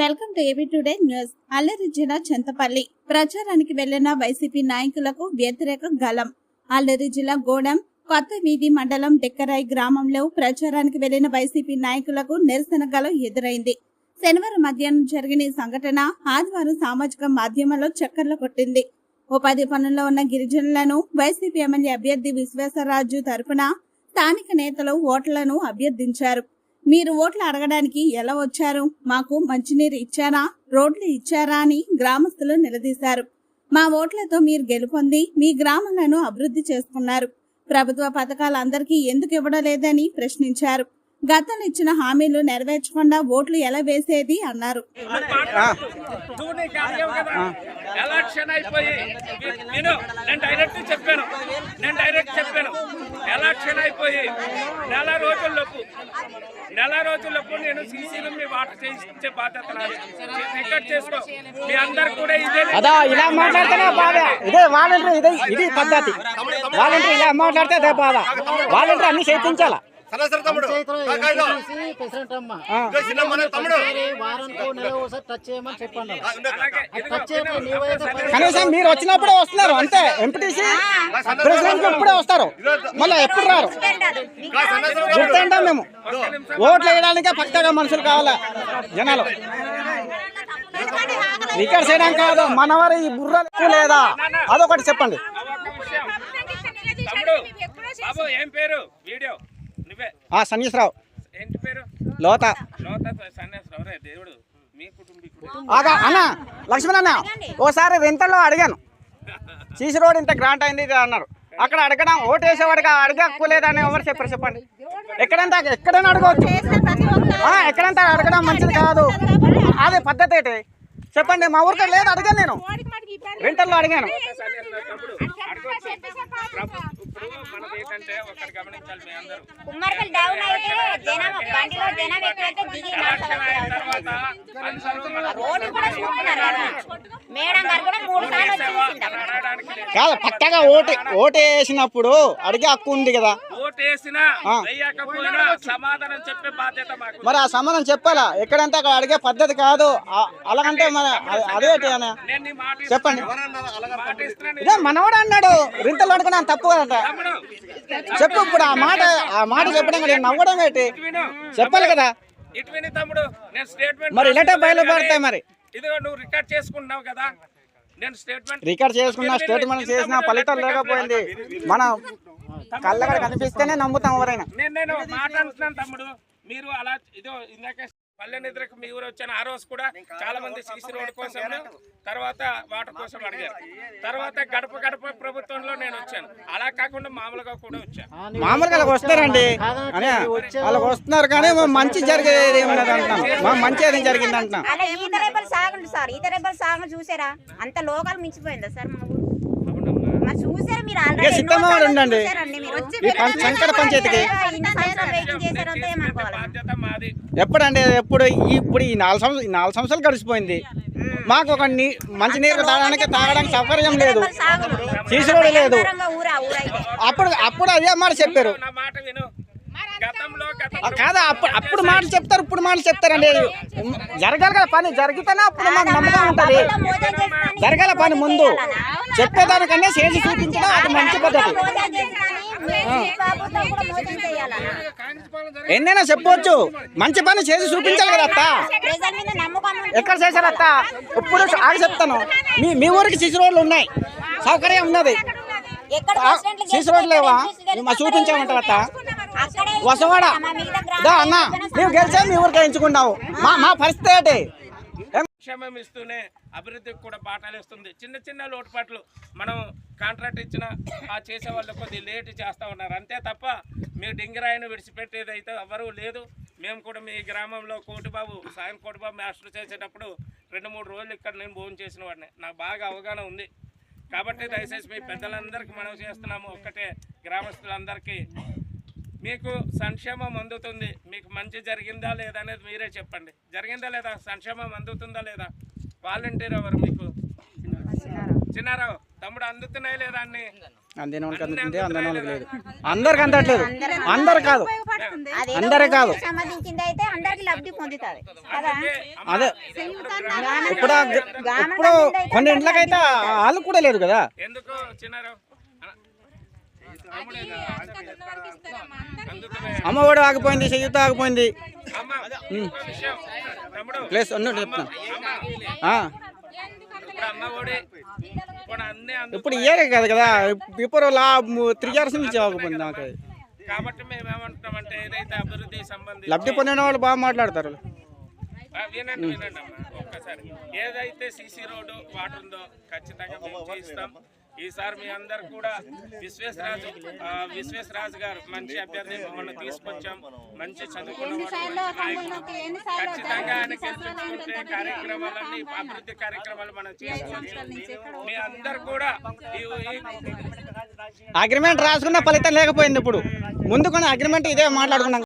Welcome to AB today news Alluri జిల్లా చింతపల్లి. ప్రచారానికి వెళ్ళిన వైసీపీ నాయకులకు వ్యతిరేక గలం అల్లరి జిల్లా గోడెం కొత్త వీధి మండలం డెక్కరాయి గ్రామంలో ప్రచారానికి వెళ్ళిన వైసీపీ నాయకులకు నిరసన గలం ఎదురైంది. శనివారం మధ్యాహ్నం జరిగిన ఈ సంఘటన ఆదివారం సామాజిక మాధ్యమంలో చక్కర్లు కొట్టింది. ఉపాధి పనుల్లో ఉన్న గిరిజనులను వైసీపీ ఎమ్మెల్యే అభ్యర్థి విశ్వేశ్వరరాజు తరపున స్థానిక నేతలు ఓట్లను అభ్యర్థించారు. మీరు ఓట్లు అడగడానికి ఎలా వచ్చారు? మాకు మంచినీరు ఇచ్చారా? రోడ్లు ఇచ్చారా అని గ్రామస్తులు నిలదీశారు. మా ఓట్లతో మీరు గెలుపొంది మీ గ్రామాలను అభివృద్ధి చేసుకున్నారు. ప్రభుత్వ పథకాలు అందరికీ ఎందుకు ఇవ్వడం లేదని ప్రశ్నించారు. గతంలో ఇచ్చిన హామీలు నెరవేర్చకుండా ఓట్లు ఎలా వేసేది అన్నారు. ఎలక్షన్ అయిపోయి. నేను నేను డైరెక్ట్ చెప్పాను. నేను డైరెక్ట్ చెప్పాను. ఎలక్షన్ అయిపోయి. నెల రోజుల్లోపు నెల రోజుల్లోపు నేను సీసీలు మీ వాటర్ చేయించే బాధ్యత రికార్డ్ చేసుకో. మీ అందరు కూడా ఇదే అదా ఇలా మాట్లాడితేనే బాధ. ఇదే వాలంటీర్ ఇదే ఇది పద్ధతి. వాలంటీర్ ఇలా మాట్లాడితే అదే బాధ. వాలంటీర్ అన్ని చేయించాలా? కనీసం మీరు వచ్చినప్పుడే వస్తున్నారు అంతే. ఎంపీటీసీ ప్రెసిడెంట్ ఇప్పుడే వస్తారు. మళ్ళీ ఎప్పుడు రారు? గుర్తుంటాం మేము? ఓట్లు వేయడానికే పక్కగా మనుషులు కావాలా జనాలు. రికార్డ్ చేయడం కాదు మనవారి ఈ బుర్ర లేదా? అదొకటి చెప్పండి. బాబు ఏం పేరు? వీడియో. నువ్వే ఆ సన్యస్రావు ఏంటి పేరు లోత లోత సన్యాసరావు రే దేవుడు మీ కుటుంబీకుడు ఆగా అన్న లక్ష్మణ్ అన్న ఓసారి రెంతల్లో అడిగాను సీసీ రోడ్ ఇంత గ్రాంట్ అయింది ఇది అన్నారు అక్కడ అడగడం ఓటు వేసేవాడిగా అడగక్కలేదని ఎవరు చెప్పారు చెప్పండి ఎక్కడంతా ఎక్కడైనా అడగవచ్చు ఆ, ఎక్కడంతా అడగడం మంచిది కాదు అదే పద్ధతి ఏంటి చెప్పండి మా ఊరితో లేదు అడిగాను నేను రెంటల్లో అడిగాను ఇప్పుడు మనది ఏంటంటే ఒకటి గమనించాలి మీ అందరూ కుమ్మరికల్ డౌన్ అయితే జనం బండిలో జనం ఎక్కువైతే దిగి ఎలక్షన్ అయిన తర్వాత అందరూ మన రోడ్డు కూడా చూస్తున్నారు కదా మేడం గారు కూడా మూడు సార్లు వచ్చి చూసింది అప్పుడు. అనడానికి లేదు. కాదు పక్కగా ఓటు ఓటు వేసినప్పుడు అడిగే హక్కు ఉంది కదా ఓటు వేసినా వేయకపోయినా సమాధానం చెప్పే బాధ్యత మాకు. మరి ఆ సంబంధం చెప్పాలా? ఎక్కడంతా అక్కడ అడిగే పద్ధతి కాదు. అలాగంటే మరి అ- అదేంటి అని నేను నీ మాట చెప్పండి. ఇదే మనవాడు అన్నాడు. రింతలు అడుగున్నాను తప్పు కదట. చెప్పు ఇప్పుడు ఆ మాట ఆ మాట చెప్పడం కదా నవ్వడం ఏంటి? చెప్పాలి కదా. ఇటు విని తమ్ముడు. నేను స్టేట్మెంట్ మరి ఇలాంటి బయలుపడతాయి మరి. ఇదిగో నువ్వు రికార్డ్ చేసుకుంటున్నావు కదా. నేను స్టేట్మెంట్ రికార్డ్ చేసుకున్న స్టేట్మెంట్ చేసిన ఫలితం లేకపోయింది. మన కళ్ళగడ కనిపిస్తేనే నమ్ముతాం ఎవరైనా. నేను నేను ఒక మాట అంటున్నాను తమ్ముడు. మీరు అలా ఇదో ఇందాక పల్లె నిద్రకు మీ ఊరు వచ్చాను ఆ రోజు కూడా చాలా మంది సీసీ రోడ్ కోసం తర్వాత వాటర్ కోసం అడిగారు. తర్వాత గడప గడప ప్రభుత్వంలో నేను వచ్చాను. అలా కాకుండా మామూలుగా కూడా వచ్చాను మామూలుగా వస్తారండి. వాళ్ళకి వస్తున్నారు కానీ మంచి జరిగేది మంచి ఏది జరిగింది అంటున్నాం సాగుండు సార్. ఈత రెబ్బలు సాగు చూసారా? అంత లోకల్ మించిపోయిందా సార్ మా చూసారా మీరు ఆల్రెడీ సిద్ధంగా ఉండండి. పంచాయతీకి. ఎప్పుడండి? ఎప్పుడు ఇప్పుడు ఈ నాలుగు సంవత్సరాలు ఈ నాలుగు సంవత్సరాలు గడిచిపోయింది. మాకు ఒక నీ మంచి నీరు తాగడానికి తాగడానికి సౌకర్యం లేదు. రోడ్డు లేదు. అప్పుడు అప్పుడు అదే మాట చెప్పారు కాదా అప్పుడు అప్పుడు మాటలు చెప్తారు ఇప్పుడు మాటలు చెప్తారండి. జరగాలి కదా పని జరిగితేనే? అప్పుడు మాకు నమ్మకం ఉంటుంది. జరగాల పని ముందు. చెప్పేదానికన్నా చేసి చూపించడం అది మంచి పద్ధతి. ఎన్నైనా చెప్పవచ్చు మంచి పని చేసి చూపించాలి కదా అత్త. ఎక్కడ చేశారు అత్త? ఇప్పుడు ఆగి చెప్తాను. మీ మీ ఊరికి సిసి రోడ్లు ఉన్నాయి. సౌకర్యం ఉన్నది. సిసి రోడ్లు లేవా? మా చూపించామంటారు అత్త? వసవాడ. అన్న నువ్వు గెలిచా మీ ఊరికి మా మా పరిస్థితి ఏంటి? క్షేమం ఇస్తూనే అభివృద్ధికి కూడా బాటలేస్తుంది చిన్న చిన్న లోటుపాట్లు మనం కాంట్రాక్ట్ ఇచ్చిన ఆ చేసే వాళ్ళు కొద్ది లేట్ చేస్తూ ఉన్నారు. అంతే తప్ప మీ డింగిరాయను విడిచిపెట్టేది అయితే ఎవరూ లేదు. మేము కూడా మీ గ్రామంలో కోటిబాబు సాయం కోటిబాబు మాస్టర్ చేసేటప్పుడు రెండు మూడు రోజులు ఇక్కడ నేను భోజనం చేసిన వాడిని. నాకు బాగా అవగాహన ఉంది. కాబట్టి దయచేసి మీ పెద్దలందరికీ మనం చేస్తున్నాము. ఒక్కటే గ్రామస్తులందరికీ మీకు సంక్షేమం అందుతుంది. మీకు మంచి జరిగిందా లేదా అనేది మీరే చెప్పండి. జరిగిందా లేదా? సంక్షేమం అందుతుందా లేదా? వాలంటీర్ ఎవరు మీకు? చిన్నారావు. తమ్ముడు అందుతున్నాయి లేదా అన్ని? అందరికి అందట్లేదు. అందరు కాదు. అందరే కాదు. ఊరికి సంబంధించింది అయితే అందరికి లబ్ధి పొందుతుంది కదా? అదే. ఇప్పుడు కొన్ని ఇంట్లకైతే వాళ్ళు కూడా లేదు కదా. ఎందుకు చిన్నారు అందుకనే అమ్మ ఒడి ఆగిపోయింది చెయ్యితో ఆగిపోయింది ప్లేస్ అన్నీ చెప్తాను ఆ, ఇప్పుడు ఇయ్యే కాదు కదా. ఇప్పుడు లా త్రీ ఇయర్స్ నుంచి ఆగిపోయింది నాకు అది. కాబట్టి మేము ఏమంటున్నామంటే ఏదైతే అభివృద్ధి సంబంధించి లబ్ధి పొందిన వాళ్ళు బాగా మాట్లాడతారు. ఆ, వినండి వినండి అమ్మా ఒక్కసారి. ఏదైతే సీసీ రోడ్డు వాటర్ ఉందో ఖచ్చితంగా ఈసారి మీ అందరు కూడా విశ్వేశ్వరాజు విశ్వేశ్వరాజు గారు మంచి అభ్యర్థి మమ్మల్ని తీసుకొచ్చాం. మంచి చదువుకున్న. ఖచ్చితంగా ఆయన గెలిపించుకుంటే కార్యక్రమాలన్నీ అభివృద్ధి కార్యక్రమాలు మనం చేస్తాం. మీ అందరు కూడా అగ్రిమెంట్ రాసుకున్న ఫలితం లేకపోయింది ఇప్పుడు. ముందు అగ్రిమెంట్ ఇదే మాట్లాడుకున్నాం.